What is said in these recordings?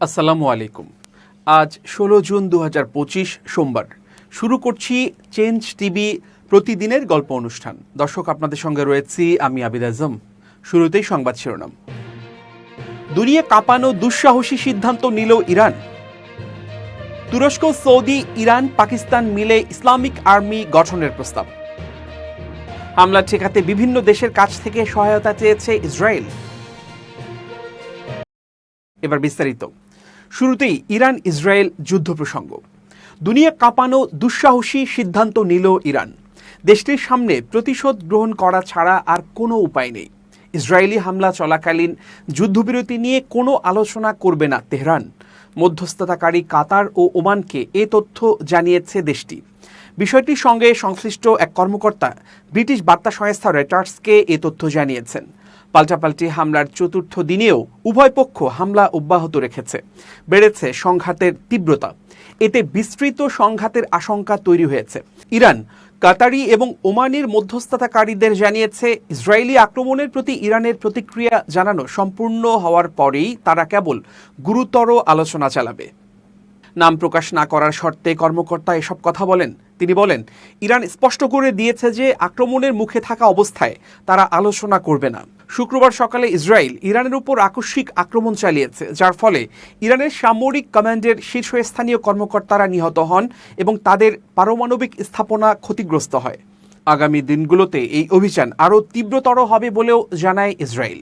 আসসালামু আলাইকুম। আজ ষোলো জুন দু হাজার পঁচিশ সোমবার। শুরু করছি চেঞ্জ টিভি প্রতিদিনের গল্প অনুষ্ঠান। দর্শক, আপনাদের সঙ্গে রয়েছি আমি আবিদ আজম। শুরুতেই সংবাদ শিরোনাম। দুনিয়া কাঁপানো দুঃসাহসী সিদ্ধান্ত নিল ইরান। তুরস্ক, সৌদি, ইরান, পাকিস্তান মিলে ইসলামিক আর্মি গঠনের প্রস্তাব। হামলা ঠেকাতে বিভিন্ন দেশের কাছ থেকে সহায়তা চেয়েছে ইসরায়েল। এবার বিস্তারিত। শুরুতেই ইরান ইসরায়েল যুদ্ধ প্রসঙ্গ দুনিয়া কাঁপানো, দুঃসাহসী সিদ্ধান্ত নিল ইরান। দেশটির সামনে প্রতিশোধ গ্রহণ করা ছাড়া আর কোনো উপায় নেই। ইসরায়েলি হামলা চলাকালীন যুদ্ধবিরতি নিয়ে কোনো আলোচনা করবে না তেহরান। মধ্যস্থতাকারী কাতার ও ওমানকে এ তথ্য জানিয়েছে দেশটি। বিষয়টির সঙ্গে সংশ্লিষ্ট এক কর্মকর্তা ব্রিটিশ বার্তা সংস্থা রেটার্সকে এ তথ্য জানিয়েছেন। পাল্টাপাল্টি হামলার চতুর্থ দিনেও উভয় পক্ষ হামলা অব্যাহত রেখেছে। বেড়েছে সংঘাতের তীব্রতা। এতে বিস্তৃত সংঘাতের আশঙ্কা তৈরি হয়েছে। ইরান, কাতারি এবং ওমানের মধ্যস্থতাকারীদের জানিয়েছে, ইসরায়েলি আক্রমণের প্রতি ইরানের প্রতিক্রিয়া জানানো সম্পূর্ণ হওয়ার পরেই তারা কেবল গুরুতর আলোচনা চালাবে। নাম প্রকাশ না করার শর্তে কর্মকর্তা এসব কথা বলেন। তিনি বলেন, ইরান স্পষ্ট করে দিয়েছে যে আক্রমণের মুখে থাকা অবস্থায় তারা আলোচনা করবে না। শুক্রবার সকালে ইসরায়েল ইরানের উপর আকস্মিক আক্রমণ চালিয়েছে, যার ফলে ইরানের সামরিক কমান্ডের শীর্ষস্থানীয় কর্মকর্তারা নিহত হন এবং তাদের পারমাণবিক স্থাপনা ক্ষতিগ্রস্ত হয়। আগামী দিনগুলোতে এই অভিযান আরও তীব্রতর হবে বলেও জানায় ইসরায়েল।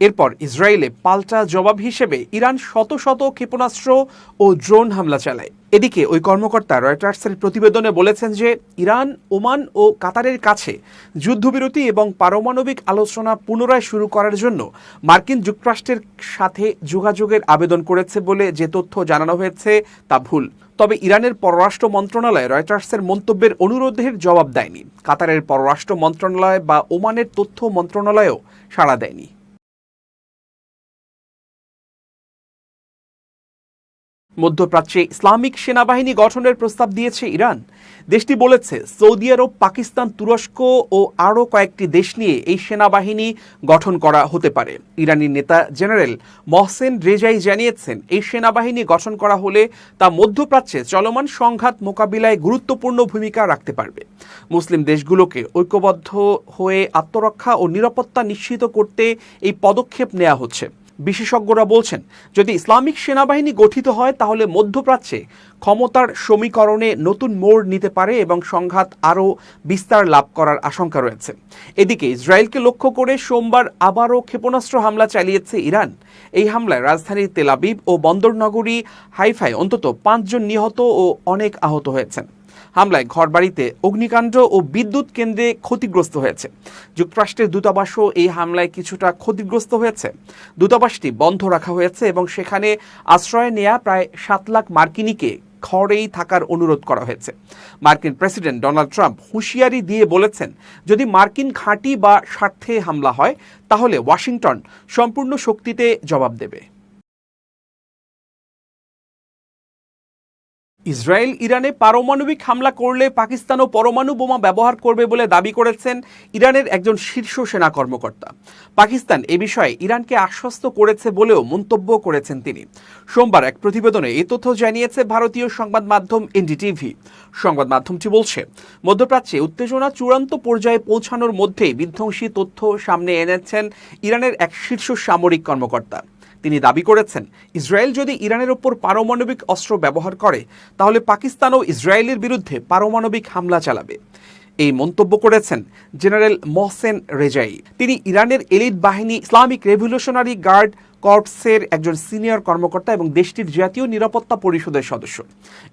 এরপর ইসরায়েলে পাল্টা জবাব হিসেবে ইরান শত শত ক্ষেপণাস্ত্র ও ড্রোন হামলা চালায়। এদিকে ওই কর্মকর্তা রয়টার্সের প্রতিবেদনে বলেছেন যে, ইরান, ওমান ও কাতারের কাছে যুদ্ধবিরতি এবং পারমাণবিক আলোচনা পুনরায় শুরু করার জন্য মার্কিন যুক্তরাষ্ট্রের সাথে যোগাযোগের আবেদন করেছে বলে যে তথ্য জানানো হয়েছে তা ভুল। তবে ইরানের পররাষ্ট্র মন্ত্রণালয় রয়টার্সের মন্তব্যের অনুরোধের জবাব দেয়নি। কাতারের পররাষ্ট্র মন্ত্রণালয় বা ওমানের তথ্য মন্ত্রণালয়ও সাড়া দেয়নি। মধ্যপ্রাচ্যে ইসলামিক সেনাবাহিনী গঠনের প্রস্তাব দিয়েছে ইরান। দেশটি বলেছে, সৌদি আরব, পাকিস্তান, তুরস্ক ও আরও কয়েকটি দেশ নিয়ে এই সেনাবাহিনী গঠন করা হতে পারে। ইরানি নেতা জেনারেল মহসেন রেজাই জানিয়েছেন, এই সেনাবাহিনী গঠন করা হলে তা মধ্যপ্রাচ্যে চলমান সংঘাত মোকাবিলায় গুরুত্বপূর্ণ ভূমিকা রাখতে পারবে। মুসলিম দেশগুলোকে ঐক্যবদ্ধ হয়ে আত্মরক্ষা ও নিরাপত্তা নিশ্চিত করতে এই পদক্ষেপ নেওয়া হচ্ছে। বিশেষজ্ঞরা বলছেন, যদি ইসলামিক সেনাবাহিনী গঠিত হয়, তাহলে মধ্যপ্রাচ্যে ক্ষমতার সমীকরণে নতুন মোড় নিতে পারে এবং সংঘাত আরও বিস্তার লাভ করার আশঙ্কা রয়েছে। এদিকে ইসরায়েলকে লক্ষ্য করে সোমবার আবারও ক্ষেপণাস্ত্র হামলা চালিয়েছে ইরান। এই হামলায় রাজধানী তেলাবিব ও বন্দরনগরী হাইফাই অন্তত পাঁচজন নিহত ও অনেক আহত হয়েছেন। হামলায় ঘরবাড়িতে অগ্নিকাণ্ড ও বিদ্যুৎ কেন্দ্রে ক্ষতিগ্রস্ত হয়েছে। যুক্তরাষ্ট্রের দূতাবাসও এই হামলায় কিছুটা ক্ষতিগ্রস্ত হয়েছে। দূতাবাসটি বন্ধ রাখা হয়েছে এবং সেখানে আশ্রয় নেয়া প্রায় সাত লাখ মার্কিনীকে ঘরেই থাকার অনুরোধ করা হয়েছে। মার্কিন প্রেসিডেন্ট ডোনাল্ড ট্রাম্প হুঁশিয়ারি দিয়ে বলেছেন, যদি মার্কিন ঘাঁটি বা স্বার্থে হামলা হয়, তাহলে ওয়াশিংটন সম্পূর্ণ শক্তিতে জবাব দেবে। ইসরায়েল, ইরানে পারমাণবিক হামলা করলে পাকিস্তানও পরমাণু বোমা ব্যবহার করবে বলে দাবি করেছেন ইরানের একজন শীর্ষ সেনা কর্মকর্তা। পাকিস্তান এ বিষয়ে ইরানকে আশ্বস্ত করেছে বলেও মন্তব্য করেছেন তিনি। সোমবার এক প্রতিবেদনে এই তথ্য জানিয়েছে ভারতীয় সংবাদ মাধ্যম এনডিটিভি। সংবাদ মাধ্যমটি বলছে, মধ্যপ্রাচ্যে উত্তেজনা চূড়ান্ত পর্যায়ে পৌঁছানোর মধ্যেই বিধ্বংসী তথ্য সামনে এনেছেন ইরানের এক শীর্ষ সামরিক কর্মকর্তা। তিনি দাবি করেছেন, ইসরায়েল যদি ইরানের ওপর পারমাণবিক অস্ত্র ব্যবহার করে, তাহলে পাকিস্তানও ইসরায়েলের বিরুদ্ধে পারমাণবিক হামলা চালাবে। এই মন্তব্য করেছেন জেনারেল মহসেন রেজাই। তিনি ইরানের এলিট বাহিনী ইসলামিক রেভলিউশনারি গার্ড কর্পসের একজন সিনিয়র কর্মকর্তা এবং দেশটির জাতীয় নিরাপত্তা পরিষদের সদস্য।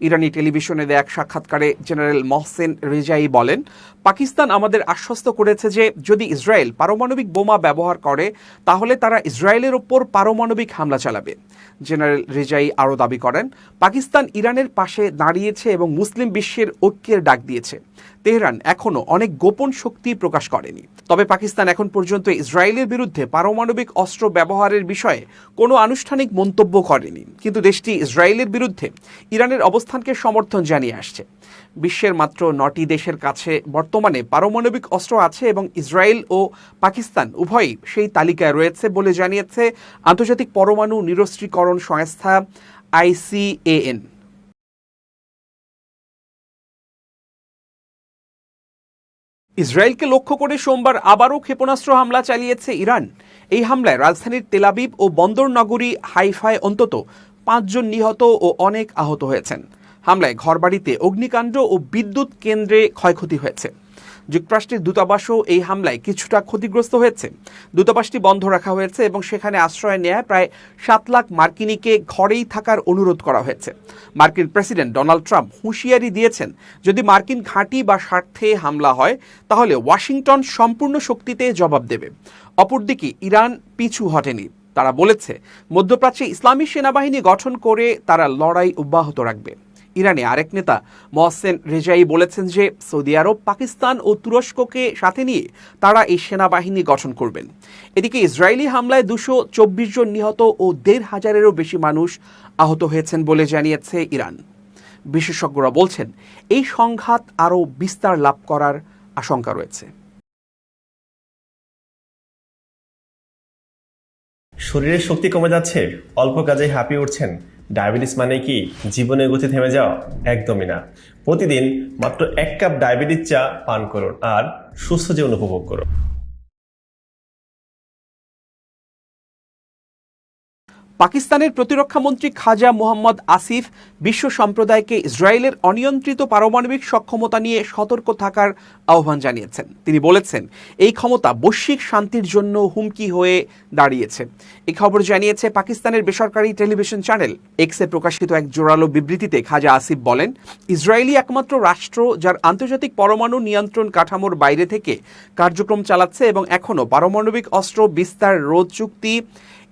ইরানি টেলিভিশনে দেয়া এক সাক্ষাৎকারে জেনারেল মহসেন রেজাই বলেন, পাকিস্তান আমাদের আশ্বস্ত করেছে যে যদি ইসরায়েল পারমাণবিক বোমা ব্যবহার করে, তাহলে তারা ইসরায়েলের ওপর পারমাণবিক হামলা চালাবে। জেনারেল রেজাই আরও দাবি করেন, পাকিস্তান ইরানের পাশে দাঁড়িয়েছে এবং মুসলিম বিশ্বের ঐক্যের ডাক দিয়েছে। তেহরান এখনও অনেক গোপন শক্তি প্রকাশ করেনি। তবে পাকিস্তান এখন পর্যন্ত ইসরায়েলের বিরুদ্ধে পারমাণবিক অস্ত্র ব্যবহারের বিষয়ে কোনো আনুষ্ঠানিক মন্তব্য করেনি। কিন্তু দেশটি ইসরায়েলের বিরুদ্ধে ইরানের অবস্থানকে সমর্থন জানিয়ে আসছে। বিশ্বের মাত্র নটি দেশের কাছে বর্তমানে পারমাণবিক অস্ত্র আছে এবং ইসরায়েল ও পাকিস্তান উভয়ই সেই তালিকায় রয়েছে বলে জানিয়েছে আন্তর্জাতিক পরমাণু নিরস্ত্রীকরণ সংস্থা আইসিএএন। ইসরায়েলকে লক্ষ্য করে সোমবার আবারও ক্ষেপণাস্ত্র হামলা চালিয়েছে ইরান। এই হামলায় রাজধানীর তেলাবিব ও বন্দর নগরী হাইফায় অন্তত পাঁচজন নিহত ও অনেক আহত হয়েছেন। হামলায় ঘরবাড়িতে অগ্নিকাণ্ড ও বিদ্যুৎ কেন্দ্রে ক্ষয়ক্ষতি হয়েছে। যুক্তরাষ্ট্রের দূতাবাসও এই হামলায় কিছুটা ক্ষতিগ্রস্ত হয়েছে। দূতাবাসটি বন্ধ রাখা হয়েছে এবং সেখানে আশ্রয় নেয় প্রায় সাত লাখ মার্কিনীকে ঘরেই থাকার অনুরোধ করা হয়েছে। মার্কিন প্রেসিডেন্ট ডোনাল্ড ট্রাম্প হুঁশিয়ারি দিয়েছেন, যদি মার্কিন ঘাঁটি বা স্বার্থে হামলা হয়, তাহলে ওয়াশিংটন সম্পূর্ণ শক্তিতে জবাব দেবে। অপরদিকে ইরান পিছু হটেনি। তারা বলেছে, মধ্যপ্রাচ্যে ইসলামী সেনাবাহিনী গঠন করে তারা লড়াই অব্যাহত রাখবে। ইরানে আরেক নেতা মহসেন রেজাই বলেছেন যে সৌদি আরব, পাকিস্তান ও তুরস্ককে সাথে নিয়ে তারা এই সেনাবাহিনী গঠন করবেন। এদিকে ইসরায়েলি হামলায় দুশো চব্বিশ জন নিহত ও দেড় হাজারেরও বেশি মানুষ আহত হয়েছেন বলে জানিয়েছে ইরান। বিশেষজ্ঞরা বলছেন, এই সংঘাত আরও বিস্তার লাভ করার আশঙ্কা রয়েছে। শরীরের শক্তি কমে যাচ্ছে, অল্প কাজে হাঁপিয়ে উঠছেন ডায়াবেটিস মানে কি? জীবনের গতি থেমে যাওয়া? একদমই না। প্রতিদিন মাত্র এক কাপ ডায়াবেটিস চা পান করুন আর সুস্থ জীবন উপভোগ করুন। পাকিস্তানের প্রতিরক্ষা মন্ত্রী খাজা মোহাম্মদ আসিফ বিশ্ব সম্প্রদায়কে ইসরায়েলের অনিয়ন্ত্রিত পারমাণবিক সক্ষমতা নিয়ে সতর্ক থাকার আহ্বান জানিয়েছেন। তিনি বলেছেন, এই ক্ষমতা বৈশ্বিক শান্তির জন্য হুমকি হয়ে দাঁড়িয়েছে। এই খবর জানিয়েছে পাকিস্তানের বেসরকারি টেলিভিশন চ্যানেল। এক্সে প্রকাশিত এক জোরালো বিবৃতিতে খাজা আসিফ বলেন ইসরায়েলি একমাত্র রাষ্ট্র যার আন্তর্জাতিক পরমাণু নিয়ন্ত্রণ কাঠামোর বাইরে থেকে কার্যক্রম চালাচ্ছে এবং এখনও পারমাণবিক অস্ত্র বিস্তার রোধ চুক্তি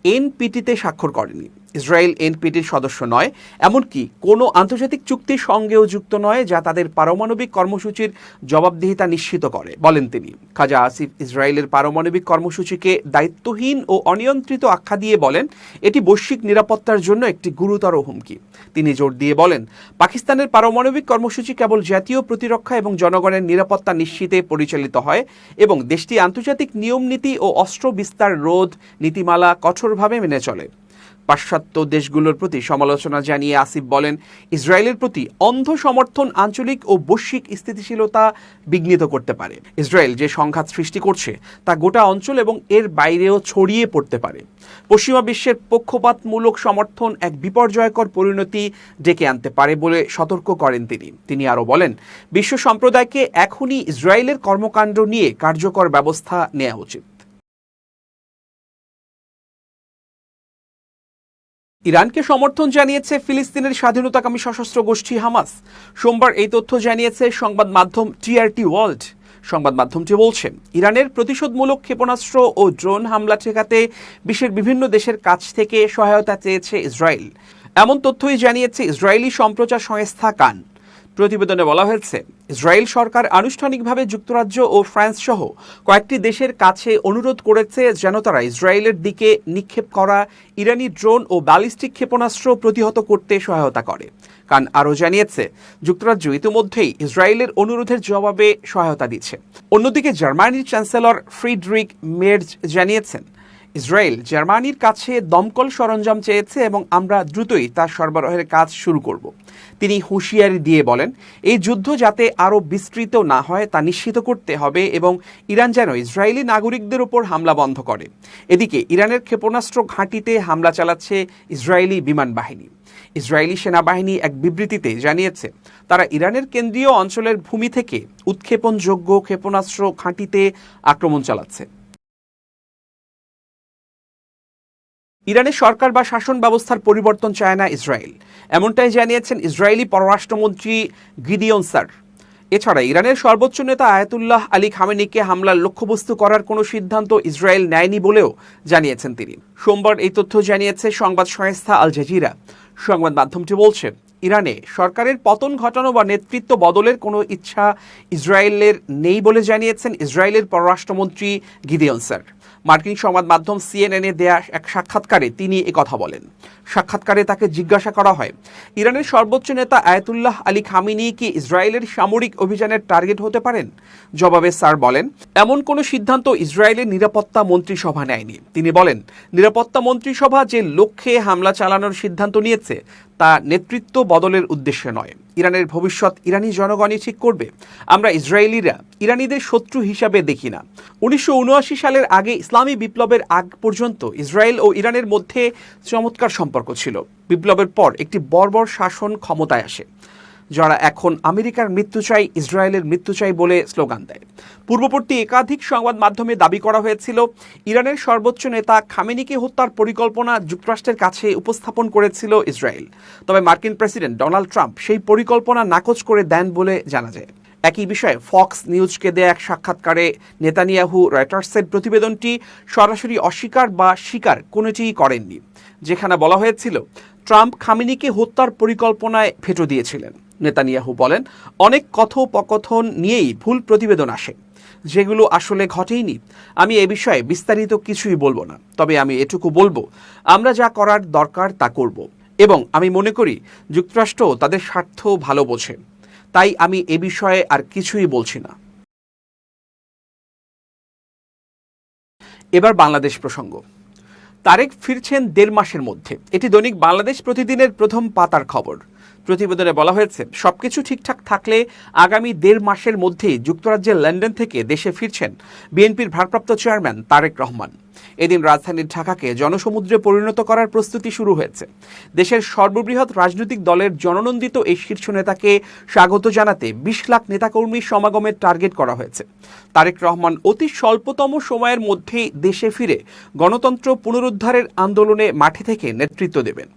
এনপিটিতে স্বাক্ষর করেনি। ইসরায়েল এনপিটির সদস্য নয়, এমনকি কোনো আন্তর্জাতিক চুক্তির সঙ্গেও যুক্ত নয় যা তাদের পারমাণবিক কর্মসূচির জবাবদিহিতা নিশ্চিত করে, বলেন তিনি। খাজা আসিফ ইসরায়েলের পারমাণবিক কর্মসূচিকে দায়িত্বহীন ও অনিয়ন্ত্রিত আখ্যা দিয়ে বলেন, এটি বৈশ্বিক নিরাপত্তার জন্য একটি গুরুতর হুমকি। তিনি জোর দিয়ে বলেন, পাকিস্তানের পারমাণবিক কর্মসূচি কেবল জাতীয় প্রতিরক্ষা এবং জনগণের নিরাপত্তা নিশ্চিতে পরিচালিত হয় এবং দেশটি আন্তর্জাতিক নিয়মনীতি ও অস্ত্র বিস্তার রোধ নীতিমালা কঠোরভাবে মেনে চলে। পাশ্চাত্য দেশগুলোর প্রতি সমালোচনা জানিয়ে আসিফ বলেন, ইসরায়েলের প্রতি অন্ধ সমর্থন আঞ্চলিক ও বৈশ্বিক স্থিতিশীলতা বিঘ্নিত করতে পারে। ইসরায়েল যে সংঘাত সৃষ্টি করছে, তা গোটা অঞ্চল এবং এর বাইরেও ছড়িয়ে পড়তে পারে। পশ্চিমা বিশ্বের পক্ষপাতমূলক সমর্থন এক বিপর্যয়কর পরিণতি ডেকে আনতে পারে বলে সতর্ক করেন তিনি। তিনি আরও বলেন, বিশ্ব সম্প্রদায়কে এখনই ইসরায়েলের কর্মকাণ্ড নিয়ে কার্যকর ব্যবস্থা নেওয়া উচিত। ইরানকে সমর্থন জানিয়েছে ফিলিস্তিনের স্বাধীনতাকামী সশস্ত্র গোষ্ঠী হামাস। সোমবার এই তথ্য জানিয়েছে সংবাদ মাধ্যম টিআরটি ওয়ার্ল্ড। সংবাদ মাধ্যমটি বলছে, ইরানের প্রতিশোধমূলক ক্ষেপণাস্ত্র ও ড্রোন হামলা ঠেকাতে বিশ্বের বিভিন্ন দেশের কাছ থেকে সহায়তা চেয়েছে ইসরায়েল। এমন তথ্যই জানিয়েছে ইসরায়েলি সম্প্রচার সংস্থা কান। প্রতিবেদনে বলা হয়েছে, ইসরায়েল সরকার আনুষ্ঠানিকভাবে যুক্তরাজ্য ও ফ্রান্স সহ কয়েকটি দেশের কাছে অনুরোধ করেছে যেন তারা ইসরায়েলের দিকে নিক্ষেপ করা ইরানি ড্রোন ও ব্যালিস্টিক ক্ষেপণাস্ত্র প্রতিহত করতে সহায়তা করে। কারণ আরও জানিয়েছে, যুক্তরাজ্য ইতিমধ্যেই ইসরায়েলের অনুরোধের জবাবে সহায়তা দিচ্ছে। অন্যদিকে জার্মানির চ্যান্সেলর ফ্রিডরিক মের্জ জানিয়েছেন ইসরায়েল জার্মানির কাছে দমকল সরঞ্জাম চেয়েছে এবং আমরা দ্রুতই তার সরবরাহের কাজ শুরু করব। তিনি হুঁশিয়ারি দিয়ে বলেন, এই যুদ্ধ যাতে আরও বিস্তৃত না হয় তা নিশ্চিত করতে হবে এবং ইরান যেন ইসরায়েলি নাগরিকদের উপর হামলা বন্ধ করে। এদিকে ইরানের ক্ষেপণাস্ত্র ঘাঁটিতে হামলা চালাচ্ছে ইসরায়েলি বিমান বাহিনী। ইসরায়েলি সেনাবাহিনী এক বিবৃতিতে জানিয়েছে, তারা ইরানের কেন্দ্রীয় অঞ্চলের ভূমি থেকে উৎক্ষেপণযোগ্য ক্ষেপণাস্ত্র ঘাঁটিতে আক্রমণ চালাচ্ছে। ইরানের সরকার বা শাসন ব্যবস্থার পরিবর্তন চায় না ইসরায়েল। এমনটাই জানিয়েছেন ইসরায়েলি পররাষ্ট্রমন্ত্রী গিদিয়ন স্যার। এছাড়া ইরানের সর্বোচ্চ নেতা আয়াতুল্লাহ আলী খামেনিকে হামলার লক্ষ্যবস্তু করার কোনো সিদ্ধান্ত ইসরায়েল নেয়নি বলেও জানিয়েছেন তিনি। সোমবার এই তথ্য জানিয়েছে সংবাদ সংস্থা আল জাজিরা। সংবাদ মাধ্যমটি বলছে, ইরানে সরকারের পতন ঘটানো বা নেতৃত্ব বদলের কোনো ইচ্ছা ইসরায়েলের নেই বলে জানিয়েছেন ইসরায়েলের পররাষ্ট্রমন্ত্রী গিদিয়ন স্যার। মার্কিন সংবাদ মাধ্যম সিএনএনে দেয়া এক সাক্ষাৎকারে তিনি একথা বলেন। সাক্ষাৎকারে তাকে জিজ্ঞাসা করা হয়। ইরানের সর্বোচ্চ নেতা আয়াতুল্লাহ আলী খামিনি কি ইসরায়েলের সামরিক অভিযানের টার্গেট হতে পারেন? জবাবে স্যার বলেন, এমন কোনো সিদ্ধান্ত ইসরায়েলের নিরাপত্তা মন্ত্রিসভা নেয়নি। তিনি বলেন, নিরাপত্তা মন্ত্রিসভা যে লক্ষ্যে হামলা চালানোর সিদ্ধান্ত নিয়েছে, তা নেতৃত্ব বদলের উদ্দেশ্যে নয়। ইরানের ভবিষ্যৎ ইরানি জনগণই ঠিক করবে। আমরা ইসরায়েলিরা ইরানিদের শত্রু হিসাবে দেখি না। উনিশশো উনআশি সালের আগে ইসলামী বিপ্লবের আগ পর্যন্ত ইসরায়েল ও ইরানের মধ্যে চমৎকার সম্পর্ক ছিল। বিপ্লবের পর একটি বর্বর শাসন ক্ষমতায় আসে, যারা এখন আমেরিকার মৃত্যু চাই, ইসরায়েলের মৃত্যু চাই বলে স্লোগান দেয়। পূর্ববর্তী একাধিক সংবাদ মাধ্যমে দাবি করা হয়েছিল, ইরানের সর্বোচ্চ নেতা খামেনিকে হত্যার পরিকল্পনা যুক্তরাষ্ট্রের কাছে উপস্থাপন করেছিল ইসরায়েল। তবে মার্কিন প্রেসিডেন্ট ডোনাল্ড ট্রাম্প সেই পরিকল্পনা নাকচ করে দেন বলে জানা যায়। একই বিষয়ে ফক্স নিউজকে দেয়া এক সাক্ষাৎকারে নেতানিয়াহু রয়টার্সের প্রতিবেদনটি সরাসরি অস্বীকার বা স্বীকার কোনোটিই করেননি, যেখানে বলা হয়েছিল, ট্রাম্প খামিনিকে হত্যার পরিকল্পনায় ভেটো দিয়েছিলেন। নেতানিয়াহু বলেন, অনেক কথোপকথন নিয়েই ভুল প্রতিবেদন আসে, যেগুলো আসলে ঘটেইনি। আমি এ বিষয়ে বিস্তারিত কিছুই বলব না, তবে আমি এটুকু বলব, আমরা যা করার দরকার তা করব। এবং আমি মনে করি যুক্তরাষ্ট্র তাদের স্বার্থ ভালো বোঝে। তাই আমি এ বিষয়ে আর কিছুই বলছি না। এবার বাংলাদেশ প্রসঙ্গ। তারেক ফিরছেন দেড় মাসের মধ্যে। এটি দৈনিক বাংলাদেশ প্রতিদিনের প্রথম পাতার খবর। প্রতিবেদনে বলা হয়েছে, সবকিছু ঠিকঠাক থাকলে আগামী দেড় মাসের মধ্যেই যুক্তরাজ্যের লন্ডন থেকে দেশে ফিরছেন বিএনপির ভারপ্রাপ্ত চেয়ারম্যান তারেক রহমান। এদিন রাজধানীর ঢাকাকে জনসমুদ্রে পরিণত করার প্রস্তুতি শুরু হয়েছে। দেশের সর্ববৃহৎ রাজনৈতিক দলের জননন্দিত এই শীর্ষ নেতাকে স্বাগত জানাতে বিশ লাখ নেতাকর্মীর সমাগমের টার্গেট করা হয়েছে। তারেক রহমান অতি স্বল্পতম সময়ের মধ্যেই দেশে ফিরে গণতন্ত্র পুনরুদ্ধারের আন্দোলনে মাঠে থেকে নেতৃত্ব দেবেন।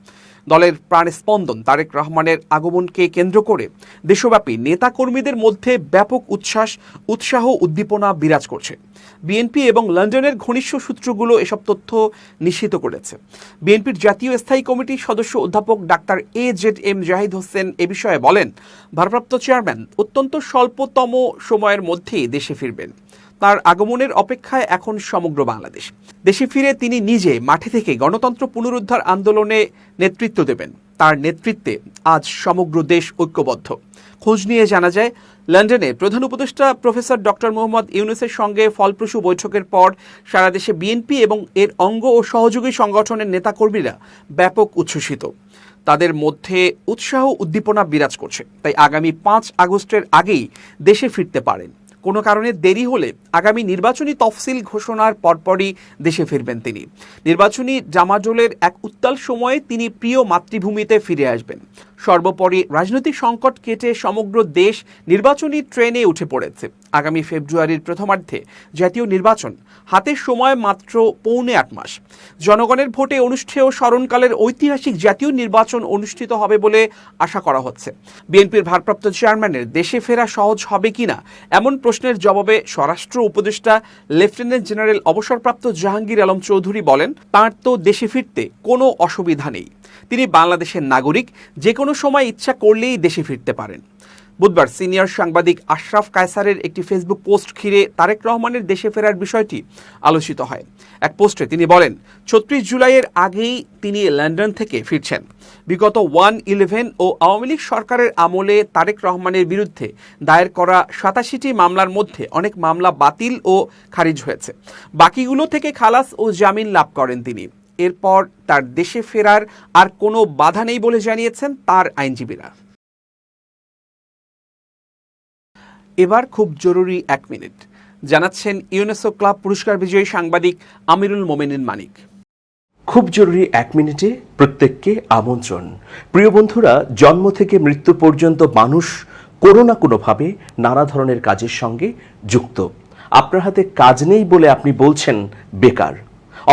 দলের প্রাণস্পন্দন তারেক রহমানের আগমনকে কেন্দ্র করে দেশব্যাপী নেতাকর্মীদের মধ্যে ব্যাপক উচ্ছ্বাস, উৎসাহ উদ্দীপনা বিরাজ করছে। বিএনপি এবং লন্ডনের ঘনিষ্ঠ সূত্রগুলো এসব তথ্য নিশ্চিত করেছে। বিএনপির জাতীয় স্থায়ী কমিটির সদস্য অধ্যাপক doctor A Z M Zahid Hossain এ বিষয়ে বলেন, ভারপ্রাপ্ত চেয়ারম্যান অত্যন্ত স্বল্পতম সময়ের মধ্যেই দেশে ফিরবেন। তার আগমনের অপেক্ষায় এখন সমগ্র বাংলাদেশ। দেশে ফিরে তিনি নিজে মাঠে থেকে গণতন্ত্র পুনরুদ্ধার আন্দোলনে নেতৃত্ব দেবেন। তার নেতৃত্বে আজ সমগ্র দেশ ঐক্যবদ্ধ। খোঁজ নিয়ে জানা যায় লন্ডনে প্রধান উপদেষ্টা প্রফেসর ডক্টর মোহাম্মদ ইউনুসের সঙ্গে ফলপ্রসূ বৈঠকের পর সারা দেশে বিএনপি এবং এর অঙ্গ ও সহযোগী সংগঠনের নেতাকর্মীরা ব্যাপক উচ্ছ্বসিত। তাদের মধ্যে উৎসাহ উদ্দীপনা বিরাজ করছে। তাই আগামী পাঁচ আগস্টের আগেই দেশে ফিরতে পারেন। কোনো কারণে দেরি হলে আগামী নির্বাচনী তফসিল ঘোষণার পরপরই দেশে ফিরবেন তিনি। নির্বাচনী জামাজলের এক উত্তাল সময়ে তিনি প্রিয় মাতৃভূমিতে ফিরে আসবেন। সর্বোপরি রাজনৈতিক সংকট কেটে সমগ্র দেশ নির্বাচনী ট্রেনে উঠে পড়েছে। আগামী ফেব্রুয়ারির প্রথমার্ধে জাতীয় নির্বাচন হাতের সময় মাত্র পৌনে আট মাস। জনগণের ভোটে অনুষ্ঠেয় স্মরণকালের ঐতিহাসিক জাতীয় নির্বাচন অনুষ্ঠিত হবে বলে আশা করা হচ্ছে। বিএনপির ভারপ্রাপ্ত চেয়ারম্যানের দেশে ফেরা সহজ হবে কিনা এমন প্রশ্নের জবাবে স্বরাষ্ট্র উপদেষ্টা লেফটেন্যান্ট জেনারেল অবসরপ্রাপ্ত জাহাঙ্গীর আলম চৌধুরী বলেন, তাঁর তো দেশে ফিরতে কোনো অসুবিধা নেই। তিনি বাংলাদেশের নাগরিক যে কোনো সময় ইচ্ছা করলেই দেশে ফিরতে পারেন। বুধবার সিনিয়র সাংবাদিক আশরাফ কায়সারের একটি ফেসবুক পোস্ট ঘিরে তারেক রহমানের দেশে ফেরার বিষয়টি আলোচিত হয়। এক পোস্টে তিনি বলেন, ছত্রিশ জুলাইয়ের আগেই তিনি লন্ডন থেকে ফিরছেন। বিগত ওয়ান ইলেভেন ও আওয়ামী লীগ সরকারের আমলে তারেক রহমানের বিরুদ্ধে দায়ের করা সাতাশিটি মামলার মধ্যে অনেক মামলা বাতিল ও খারিজ হয়েছে। বাকিগুলো থেকে খালাস ও জামিন লাভ করেন তিনি। এরপর তার দেশে ফেরার আর কোনো বাধা নেই বলে জানিয়েছেন তার আইনজীবীরা। এবার খুব জরুরি এক মিনিট, জানাচ্ছেন ইউনেসো ক্লাব পুরস্কার বিজয়ী সাংবাদিক আমিরুল মোমেনিন মানিক। খুব জরুরি এক মিনিটে প্রত্যেককে আমন্ত্রণ। প্রিয় বন্ধুরা, জন্ম থেকে মৃত্যু পর্যন্ত মানুষ কোনো না কোনোভাবে নানা ধরনের কাজের সঙ্গে যুক্ত। আপনার হাতে কাজ নেই বলে আপনি বলছেন বেকার,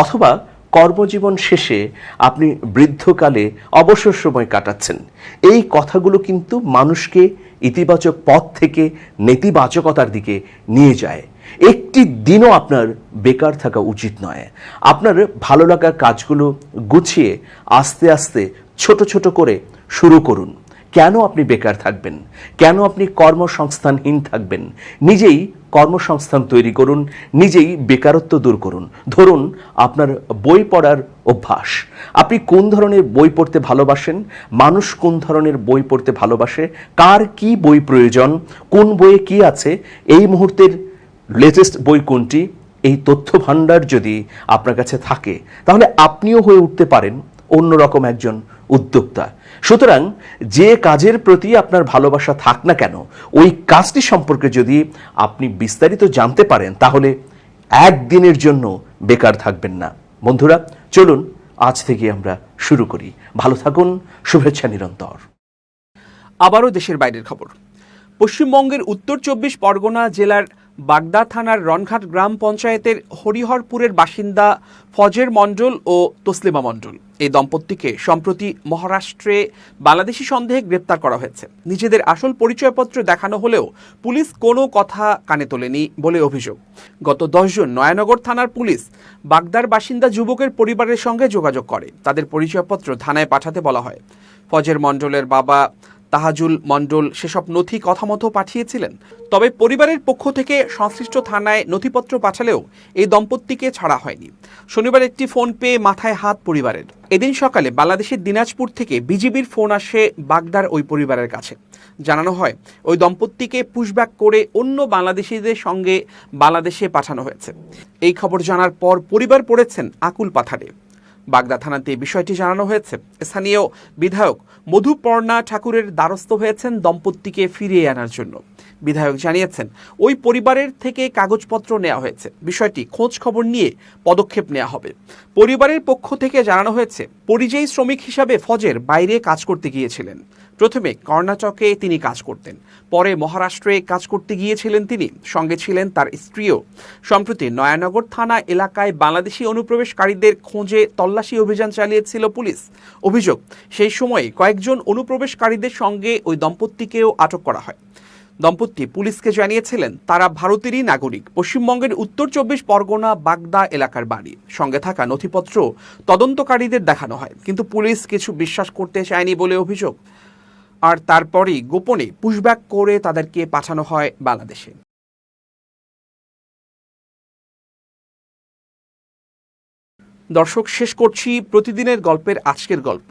অথবা কর্মজীবন শেষে আপনি বৃদ্ধকালে অবসর সময় কাটাচ্ছেন। এই কথাগুলো কিন্তু মানুষকে ইতিবাচক পথ থেকে নেতিবাচকতার দিকে নিয়ে যায়। একটি দিনও আপনার বেকার থাকা উচিত নয়। আপনার ভালো লাগার কাজগুলো গুছিয়ে আস্তে আস্তে ছোট ছোট করে শুরু করুন। কেন আপনি বেকার থাকবেন? কেন আপনি কর্মসংস্থানহীন থাকবেন? নিজেই কর্মসংস্থান তৈরি করুন, নিজেই বেকারত্ব দূর করুন। ধরুন, আপনার বই পড়ার অভ্যাস। আপনি কোন ধরনের বই পড়তে ভালোবাসেন? মানুষ কোন ধরনের বই পড়তে ভালোবাসে? কার কি বই প্রয়োজন? কোন বইয়ে কি আছে? এই মুহূর্তের লেটেস্ট বই কোনটি? এই তথ্য ভাণ্ডার যদি আপনার কাছে থাকে, তাহলে আপনিও হয়ে উঠতে পারেন অন্যরকম একজন উদ্যোক্তা। সুতরাং যে কাজের প্রতি আপনার ভালোবাসা থাক না কেন, ওই কাজটি সম্পর্কে যদি আপনি বিস্তারিত জানতে পারেন, তাহলে একদিনের জন্য বেকার থাকবেন না। বন্ধুরা, চলুন আজ থেকে আমরা শুরু করি। ভালো থাকুন, শুভেচ্ছা নিরন্তর। আবারও দেশের বাইরের খবর। পশ্চিমবঙ্গের উত্তর চব্বিশ পরগনা জেলার বাগদা থানার রনঘাট গ্রাম পঞ্চায়েতের হরিহরপুরের বাসিন্দা ফজের মণ্ডল ও তসলিমা মণ্ডল। এই দম্পতিকে সম্প্রতি মহারাষ্ট্রে বাংলাদেশি সন্দেহে গ্রেপ্তার করা হয়েছে। নিজেদের আসল পরিচয়পত্র দেখানো হলেও পুলিশ কোনো কথা কানে তোলেনি বলে অভিযোগ। গত দশজন নয়ানগর থানার পুলিশ বাগদার বাসিন্দা যুবকের পরিবারের সঙ্গে যোগাযোগ করে। তাদের পরিচয়পত্র থানায় পাঠাতে বলা হয়। ফজের মণ্ডলের বাবা তাহাজুল, মণ্ডল সেসব নথি কথা মতো পাঠিয়েছিলেন। তবে পরিবারের পক্ষ থেকে সংশ্লিষ্ট থানায় নথিপত্র পাঠালেও এই দম্পতিকে ছাড়া হয়নি। শনিবার একটি ফোন পেয়ে মাথায় হাত পরিবারের। এদিন সকালে বাংলাদেশের দিনাজপুর থেকে বিজিবির ফোন আসে বাগদার ওই পরিবারের কাছে। জানানো হয়, ওই দম্পতিকে পুশব্যাক করে অন্য বাংলাদেশিদের সঙ্গে বাংলাদেশে পাঠানো হয়েছে। এই খবর জানার পর পরিবার পড়েছেন আকুল পাথারে। বাগদা থানাতে বিষয়টি জানানো হয়েছে। স্থানীয় বিধায়ক মধুপর্ণা ঠাকুরের দ্বারস্থ হয়েছেন দম্পতিকে ফিরিয়ে আনার জন্য। বিধায়ক জানিয়েছেন, ওই পরিবারের থেকে কাগজপত্র নেওয়া হয়েছে। বিষয়টি খোঁজ খবর নিয়ে পদক্ষেপ নেওয়া হবে। পরিবারের পক্ষ থেকে জানানো হয়েছে, পরিযায়ী শ্রমিক হিসাবে ফজের বাইরে কাজ করতে গিয়েছিলেন। প্রথমে কর্ণাটকে তিনি কাজ করতেন, পরে মহারাষ্ট্রে কাজ করতে গিয়েছিলেন তিনি, সঙ্গে ছিলেন তার স্ত্রীও। সম্প্রতি নয়ানগর থানা এলাকায় বাংলাদেশি অনুপ্রবেশকারীদের খোঁজে তল্লাশি অভিযান চালিয়েছিল পুলিশ। অভিযোগ, সেই সময় কয়েকজন অনুপ্রবেশকারীদের সঙ্গে ওই দম্পতিকেও আটক করা হয়। দম্পতি পুলিশকে জানিয়েছিলেন, তারা ভারতেরই নাগরিক। পশ্চিমবঙ্গের উত্তর চব্বিশ পরগনা, বাগদা এলাকার বাড়ি। সঙ্গে থাকা নথিপত্র তদন্তকারীদের দেখানো হয়, কিন্তু পুলিশ কিছু বিশ্বাস করতে চায়নি বলে অভিযোগ। আর তারপরেই গোপনে পুশব্যাক করে তাদেরকে পাঠানো হয় বাংলাদেশে। দর্শক, শেষ করছি প্রতিদিনের গল্পের আজকের গল্প।